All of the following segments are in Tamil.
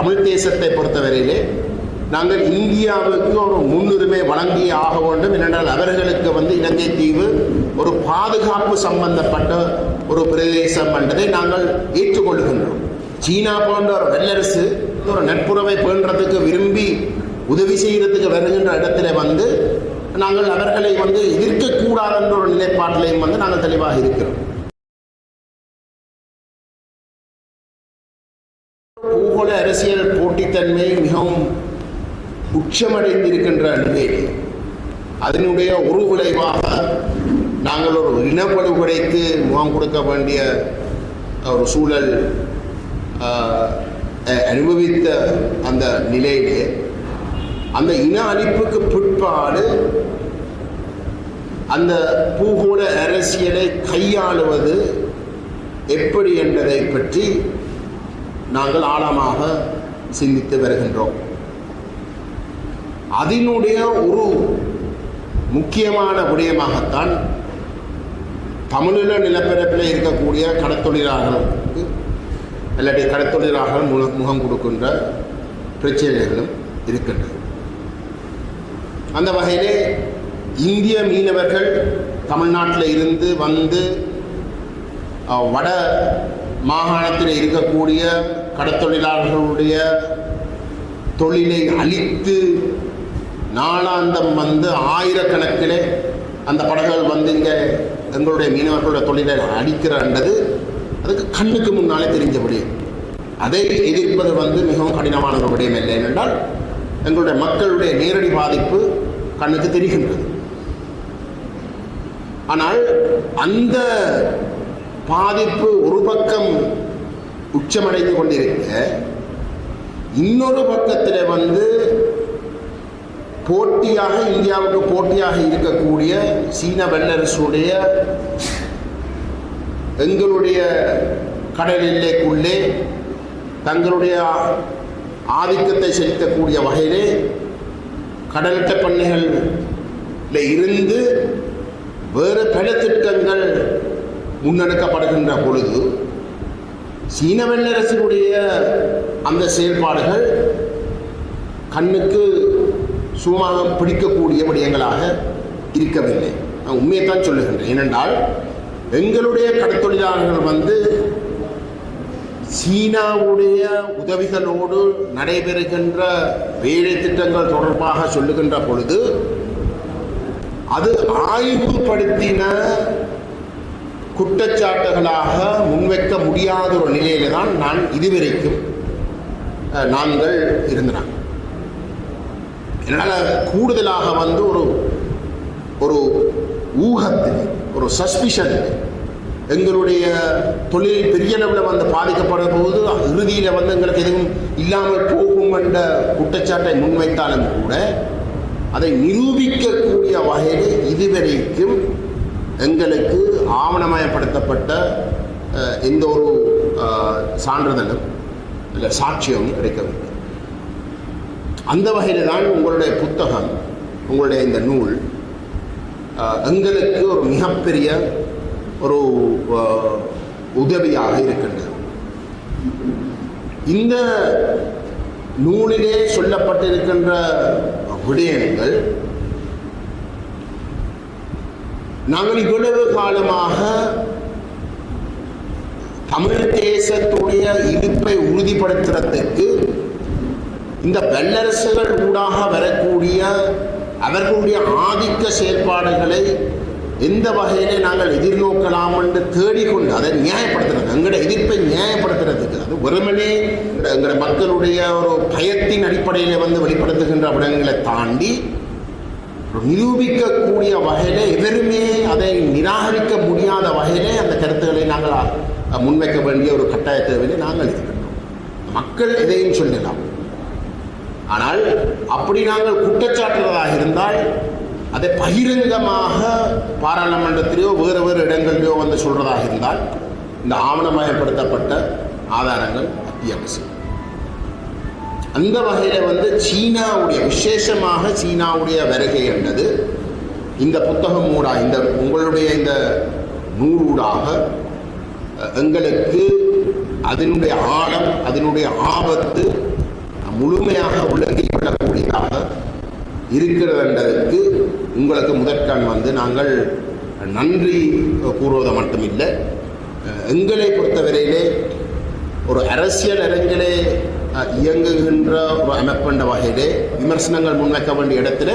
தமிழ் தேசத்தை பொறுத்தவரையிலே நாங்கள் இந்தியாவுக்கு ஒரு முன்னுரிமை வழங்கி ஆக வேண்டும். ஏனென்றால் அவர்களுக்கு வந்து இலங்கை தீவு ஒரு பாதுகாப்பு சம்பந்தப்பட்ட ஒரு பிரதேசம் என்பதை நாங்கள் ஏற்றுக்கொள்கின்றோம். சீனா போன்ற ஒரு வல்லரசு ஒரு நட்புறவை பேணுறதுக்கு விரும்பி உதவி செய்யறதுக்கு வருகின்ற இடத்துல வந்து நாங்கள் அவர்களை வந்து எதிர்க்கக்கூடாது என்ற ஒரு நிலைப்பாட்டிலையும் வந்து நாங்கள் தெளிவாக இருக்கிறோம். உலக அரசியல் போட்டித்தன்மை மிகவும் உச்சமடைந்திருக்கின்ற நிலையில் அதனுடைய ஒரு விளைவாக நாங்கள் ஒரு இனப்படுகொலைக்கு முகம் கொடுக்க வேண்டிய ஒரு சூழல் அனுபவித்த அந்த நிலையிலே அந்த இன அழிப்புக்கு பிற்பாடு அந்த பூகோள அரசியலை கையாளுவது எப்படி என்பதை பற்றி நாங்கள் ஆழமாக சிந்தித்து வருகின்றோம். அதனுடைய ஒரு முக்கியமான விடயமாகத்தான் தமிழில நிலப்பரப்பில் இருக்கக்கூடிய கடத்தொழிலாளர்களுக்கு இல்லாட்டி கடத்தொழிலாளர்கள் முக- முகம் கொடுக்கின்ற பிரச்சனைகளும் இருக்கின்றது. அந்த வகையிலே இந்திய மீனவர்கள் தமிழ்நாட்டில் இருந்து வந்து வட மாகாணத்தில் இருக்கக்கூடிய கடத்தொழிலாளர்களுடைய தொழிலை அழித்து நாளாந்தம் வந்து ஆயிரக்கணக்கிலே அந்த படகுகள் வந்து இங்கே எங்களுடைய மீனவர்களுடைய தொழிலை அடிக்கிறன்றது அதுக்கு கண்ணுக்கு முன்னாலே தெரிஞ்சபடி அதை எதிர்ப்பது வந்து மிகவும் கடினமான ஒரு விடயம் இல்லை ஏனென்றால் எங்களுடைய மக்களுடைய நேரடி பாதிப்பு கண்ணுக்கு தெரிகின்றது. ஆனால் அந்த பாதிப்பு ஒரு பக்கம் உச்சமடைந்து கொண்டிருக்க இன்னொரு பக்கத்தில் வந்து போட்டியாக இந்தியாவுக்கு போட்டியாக இருக்கக்கூடிய சீன வல்லரசுடைய எங்களுடைய கடல் எல்லைக்குள்ளே தங்களுடைய ஆதிக்கத்தை செலுத்தக்கூடிய வகையிலே கடலட்ட பண்ணைகளில் இருந்து வேறு பல திட்டங்கள் முன்னெடுக்கப்படுகின்ற பொழுது சீன வெள்ளரசினுடைய அந்த செயல்பாடுகள் கண்ணுக்கு சுகமாக பிடிக்கக்கூடிய விடயங்களாக இருக்கவில்லை. நான் உண்மையை தான் சொல்லுகின்றேன். ஏனென்றால் எங்களுடைய கடத்தொழிலாளர்கள் வந்து சீனாவுடைய உதவிகளோடு நடைபெறுகின்ற வேலை திட்டங்கள் தொடர்பாக சொல்லுகின்ற பொழுது அது ஆய்வுபடுத்தின குற்றச்சாட்டுகளாக முன்வைக்க முடியாத ஒரு நிலையில தான் நான் இதுவரைக்கும் நாங்கள் இருந்தன. என்னால் கூடுதலாக வந்து ஒரு ஒரு ஊகத்தில் ஒரு சஸ்பிஷன் எங்களுடைய தொழில் பெரிய அளவில் வந்து பாதிக்கப்படும் போது இறுதியில் வந்து எங்களுக்கு எதுவும் இல்லாமல் போகும் என்ற குற்றச்சாட்டை முன்வைத்தாலும் கூட அதை நிரூபிக்கக்கூடிய வகையில் இதுவரைக்கும் எங்களுக்கு ஆவணமயப்படுத்தப்பட்ட எந்த ஒரு சான்றிதழும் இல்லை சாட்சியமும் கிடைக்கவில்லை. அந்த வகையில் தான் உங்களுடைய புத்தகம் உங்களுடைய இந்த நூல் எங்களுக்கு ஒரு மிகப்பெரிய ஒரு உதவியாக இருக்கின்றது. இந்த நூலிலே சொல்லப்பட்டிருக்கின்ற விடயங்கள் நாங்கள் இவ்வளவு காலமாக தமிழ் தேசத்துடைய இருப்பை உறுதிப்படுத்துறதுக்கு இந்த வல்லரசுகள் ஊடாக வரக்கூடிய அவர்களுடைய ஆதிக்க செயல்பாடுகளை எந்த வகையிலே நாங்கள் எதிர்நோக்கலாம் என்று தேடிக்கொண்டு அதை நியாயப்படுத்துறது. எங்களோட எதிர்ப்பை நியாயப்படுத்துறதுக்கு அது வெறுமனே எங்களோட மக்களுடைய ஒரு பயத்தின் அடிப்படையில் வந்து வெளிப்படுத்துகின்ற விடங்களை தாண்டி நிரூபிக்கக்கூடிய வகையிலே எவருமே அதை நிராகரிக்க முடியாத வகையிலே அந்த கருத்துக்களை நாங்கள் முன்வைக்க வேண்டிய ஒரு கட்டாய தேவையிலே நாங்கள் இருக்கின்றோம். மக்கள் எதையும் சொல்லலாம். ஆனால் அப்படி நாங்கள் குற்றச்சாட்டுறதாக இருந்தால் அதை பகிரங்கமாக பாராளுமன்றத்திலேயோ வேறு வேறு இடங்களிலேயோ வந்து சொல்றதாக இருந்தால் இந்த ஆவணமயப்படுத்தப்பட்ட ஆதாரங்கள் அத்தியாவசியம். அந்த வகையில் வந்து சீனாவுடைய விசேஷமாக சீனாவுடைய வருகை என்றது இந்த புத்தகம் ஊடா இந்த உங்களுடைய இந்த நூலூடாக எங்களுக்கு அதனுடைய ஆழம் அதனுடைய ஆபத்து முழுமையாக விளங்கிக் கொள்ளக்கூடியதாக இருக்கிறதுன்றதற்கு உங்களுக்கு முதற்கண் வந்து நாங்கள் நன்றி கூறுவது மட்டுமில்லை. எங்களை பொறுத்தவரையிலே ஒரு அரசியல் அரங்கிலே இயங்குகின்ற ஒரு அமைப்பென்ற வகையிலே விமர்சனங்கள் முன்வைக்க வேண்டிய இடத்துல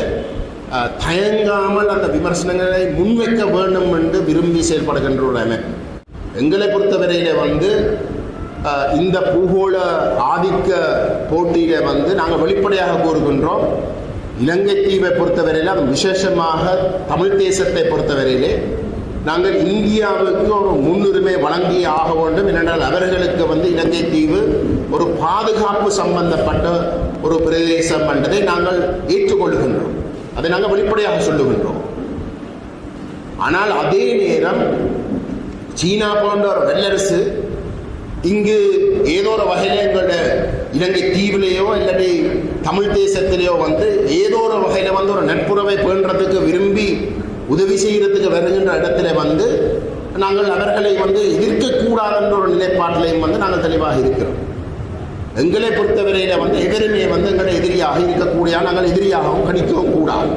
தயங்காமல் அந்த விமர்சனங்களை முன்வைக்க வேண்டும் என்று விரும்பி செயல்படுகின்ற ஒரு அமைப்பு எங்களை பொறுத்தவரையிலே வந்து இந்த பூகோள ஆதிக்க போட்டியில வந்து நாங்கள் வெளிப்படையாக கூறுகின்றோம் இலங்கை தீவை பொறுத்தவரையில் அது விசேஷமாக தமிழ் தேசத்தை பொறுத்தவரையிலே நாங்கள் இந்தியாவுக்கு ஒரு முன்னுரிமை வழங்கி ஆக வேண்டும். ஏனென்றால் அவர்களுக்கு வந்து இலங்கை தீவு ஒரு பாதுகாப்பு சம்பந்தப்பட்ட ஒரு பிரதேசம் என்பதை நாங்கள் ஏற்றுக்கொள்கின்றோம். அதை நாங்கள் வெளிப்படையாக சொல்லுகின்றோம். ஆனால் அதே நேரம் சீனா போன்ற ஒரு வல்லரசு இங்கு ஏதோ ஒரு வகையில் எங்களுடைய இலங்கை தீவிலேயோ இல்லாட்டி தமிழ் தேசத்திலேயோ வந்து ஏதோ ஒரு வகையில் வந்து ஒரு நட்புறவை பேணுறதுக்கு விரும்பி உதவி செய்கிறதுக்கு வருகின்ற இடத்துல வந்து நாங்கள் அவர்களை வந்து எதிர்க்கக்கூடாதுன்ற ஒரு நிலைப்பாட்டிலையும் வந்து நாங்கள் தெளிவாக இருக்கிறோம். எங்களை பொறுத்தவரையில் வந்து எவருமே வந்து எங்களை எதிரியாக இருக்கக்கூடிய நாங்கள் எதிரியாகவும் கணிக்கவும் கூடாது.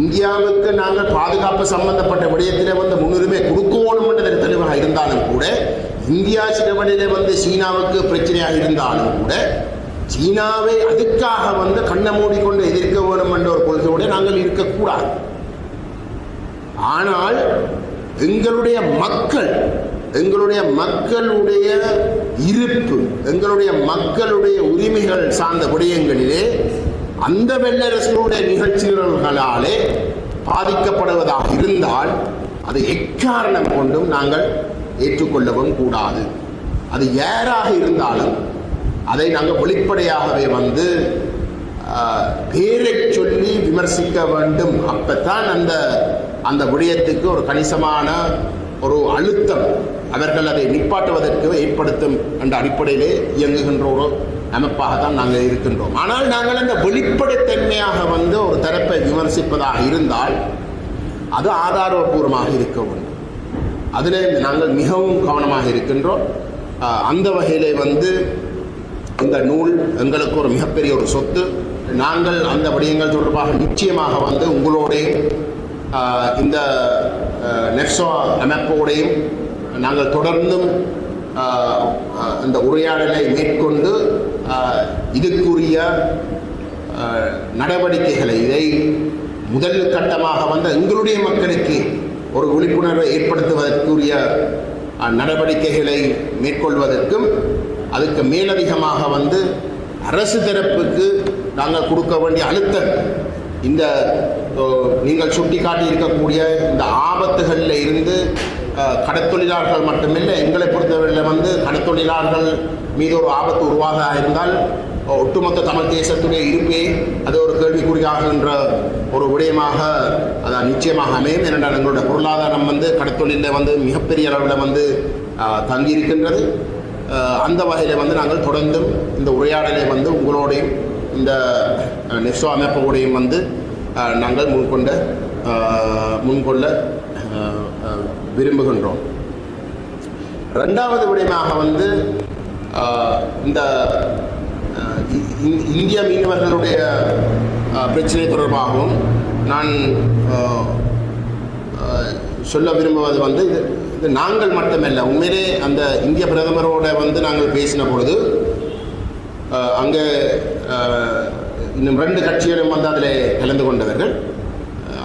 இந்தியாவுக்கு நாங்கள் பாதுகாப்பு சம்பந்தப்பட்ட விடயத்திலே வந்து முன்னுரிமை கொடுக்கணும் என்ற தெளிவாக இருந்தாலும் கூட இந்தியா சிலவழியிலே வந்து சீனாவுக்கு பிரச்சனையாக இருந்தாலும் கூட சீனாவை அதுக்காக வந்து கண்ணை மூடிக்கொண்டு எதிர்க்க வேண்டும் என்ற ஒரு கொள்கையோடு நாங்கள் இருக்கக்கூடாது. ஆனால் எங்களுடைய மக்கள் எங்களுடைய மக்களுடைய இருப்பு எங்களுடைய மக்களுடைய உரிமைகள் சார்ந்த விடயங்களிலே அந்த வெள்ளரசனுடைய நிகழ்ச்சிகளாலே பாதிக்கப்படுவதாக இருந்தால் அது எக்காரணம் கொண்டும் நாங்கள் ஏற்றுக்கொள்ளவும் கூடாது. அது யாராக இருந்தாலும் அதை நாங்கள் வெளிப்படையாகவே வந்து பேரை சொல்லி விமர்சிக்க வேண்டும். அப்பத்தான் அந்த அந்த விடயத்துக்கு ஒரு கணிசமான ஒரு அழுத்தம் அவர்கள் அதை நிப்பாட்டுவதற்கு ஏற்படுத்தும் என்ற அடிப்படையிலே இயங்குகின்ற ஒரு அமைப்பாக தான் நாங்கள் இருக்கின்றோம். ஆனால் நாங்கள் அந்த வெளிப்படைத்தன்மையாக வந்து ஒரு தரப்பை விமர்சிப்பதாக இருந்தால் அது ஆதாரபூர்வமாக இருக்க வேண்டும். அதில் நாங்கள் மிகவும் கவனமாக இருக்கின்றோம். அந்த வகையிலே வந்து இந்த நூல் எங்களுக்கு ஒரு மிகப்பெரிய ஒரு சொத்து. நாங்கள் அந்த விடயங்கள் தொடர்பாக நிச்சயமாக வந்து உங்களோட இந்த நெஃப்சோ அமைப்போடையும் நாங்கள் தொடர்ந்தும் இந்த உரையாடலை மேற்கொண்டு இதுக்குரிய நடவடிக்கைகளை இதை முதல் கட்டமாக வந்து எங்களுடைய மக்களுக்கு ஒரு விழிப்புணர்வை ஏற்படுத்துவதற்குரிய நடவடிக்கைகளை மேற்கொள்வதற்கும் அதுக்கு மேலதிகமாக வந்து அரசு தரப்புக்கு நாங்கள் கொடுக்க வேண்டிய அழுத்தம் இந்த நீங்கள் நீங்கள் சுட்டிக்காட்டி இருக்கக்கூடிய இந்த ஆபத்துகளில் இருந்து கடத்தொழிலாளர்கள் மட்டுமில்லை எங்களை பொறுத்தவரையில் வந்து கடத்தொழிலாளர்கள் மீது ஒரு ஆபத்து உருவாக இருந்தால் ஒட்டுமொத்த தமிழ் தேசத்துடைய இருப்பே அது ஒரு கேள்விக்குறியாகின்ற ஒரு விடயமாக அது நிச்சயமாக அமையும். ஏனென்றால் எங்களுடைய பொருளாதாரம் வந்து கடத்தொழிலில் வந்து மிகப்பெரிய அளவில் வந்து தங்கியிருக்கின்றது. அந்த வகையில் வந்து நாங்கள் தொடர்ந்தும் இந்த உரையாடலை வந்து உங்களோடையும் இந்த அஹ், அமைப்போடையும் வந்து நாங்கள் முன்கொண்ட முன்கொள்ள விரும்புகின்றோம். ரெண்டாவது விடயமாக வந்து இந்த இந்திய மீனவர்களுடைய பிரச்சனை தொடர்பாகவும் நான் சொல்ல விரும்புவது வந்து இது நாங்கள் மட்டுமல்ல. உண்மையிலே அந்த இந்திய பிரதமரோட வந்து நாங்கள் பேசின பொழுது அங்கே இன்னும் ரெண்டு கட்சிகளும் வந்து அதில் கலந்து கொண்டவர்கள்.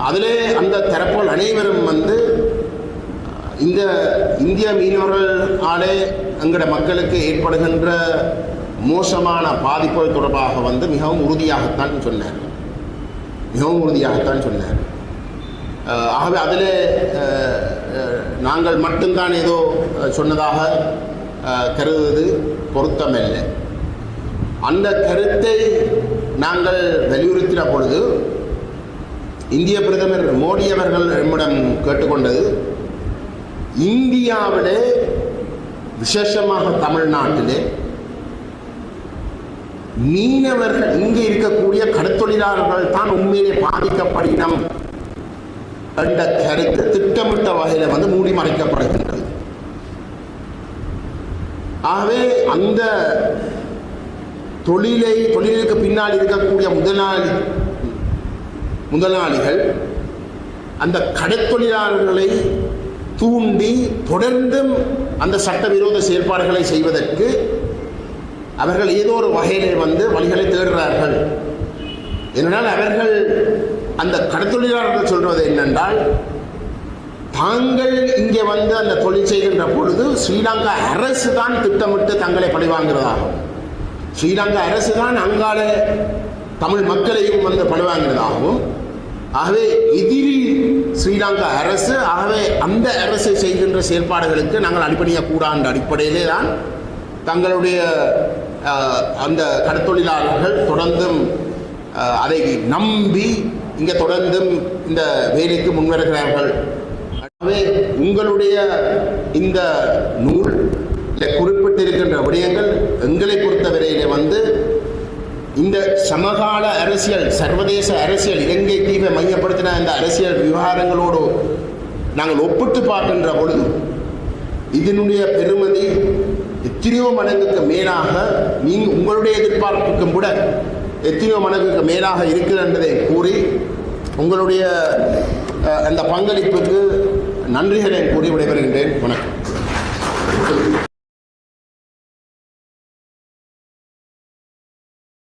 அதிலே அந்த தரப்புகள் அனைவரும் வந்து இந்த இந்திய மீனவர்களாலே எங்கட மக்களுக்கு ஏற்படுகின்ற மோசமான பாதிப்புகள் தொடர்பாக வந்து மிகவும் உறுதியாகத்தான் சொன்னார். மிகவும் உறுதியாகத்தான் சொன்னார். ஆகவே அதில் நாங்கள் மட்டும்தான் ஏதோ சொன்னதாக கருதுவது பொருத்தமில்லை. அந்த கருத்தை நாங்கள் வலியுறுத்தின பொழுது இந்திய பிரதமர் மோடி அவர்கள் நம்மிடம் கேட்டுக்கொண்டது இந்தியாவிலே விசேஷமாக தமிழ்நாட்டிலே மீனவர்கள் இங்கே இருக்கக்கூடிய கடத்தொழிலாளர்கள் தான் உண்மையிலே பாதிக்கப்படினம் என்ற கருத்து திட்டமிட்ட வகையில் வந்து மூடி மறைக்கப்படுகின்றது. ஆகவே அந்த தொழிலை தொழிலுக்கு பின்னால் இருக்கக்கூடிய முதலாளி முதலாளிகள் அந்த கடற்தொழிலாளர்களை தூண்டி தொடர்ந்தும் அந்த சட்டவிரோத செயல்பாடுகளை செய்வதற்கு அவர்கள் ஏதோ ஒரு வகையிலே வந்து வழிகளை தேடுகிறார்கள். ஏனென்றால் அவர்கள் அந்த கடற்தொழிலாளர்கள் சொல்வது என்னென்றால் தாங்கள் இங்கே வந்து அந்த தொழில் செய்கின்ற பொழுது ஸ்ரீலங்கா அரசு தான் திட்டமிட்டு தங்களை பழிவாங்கிறதாகும் ஸ்ரீலங்கா அரசு தான் அங்கால தமிழ் மக்களையும் வந்து பழிவாங்கிறதாகவும் ஆகவே எதிரி ஸ்ரீலங்கா அரசு ஆகவே அந்த அரசு செய்கின்ற செயல்பாடுகளுக்கு நாங்கள் அடிப்படையக்கூடாத அடிப்படையிலே தான் தங்களுடைய அந்த கடத்தொழிலாளர்கள் தொடர்ந்தும் அதை நம்பி இங்கே தொடர்ந்தும் இந்த வேலைக்கு முன்வருகிறார்கள். ஆகவே உங்களுடைய இந்த நூல் குறிப்பிட்டிருக்கின்ற விடயங்கள் எங்களை பொறுத்தவரையிலே வந்து இந்த சமகால அரசியல் சர்வதேச அரசியல் இலங்கை தீவை மையப்படுத்தின இந்த அரசியல் விவகாரங்களோடு நாங்கள் ஒப்பிட்டு பார்க்கின்ற பொழுது இதனுடைய பெருமதி எத்தனையோ மடங்குக்கு மேலாக நீங்க உங்களுடைய எதிர்பார்ப்புக்கும் கூட எத்தனையோ மடங்குக்கு மேலாக இருக்கிறன்றதை என்பதை கூறி உங்களுடைய அந்த பங்களிப்புக்கு நன்றிகளை கூறி விடைபெறுகின்றேன். வணக்கம்.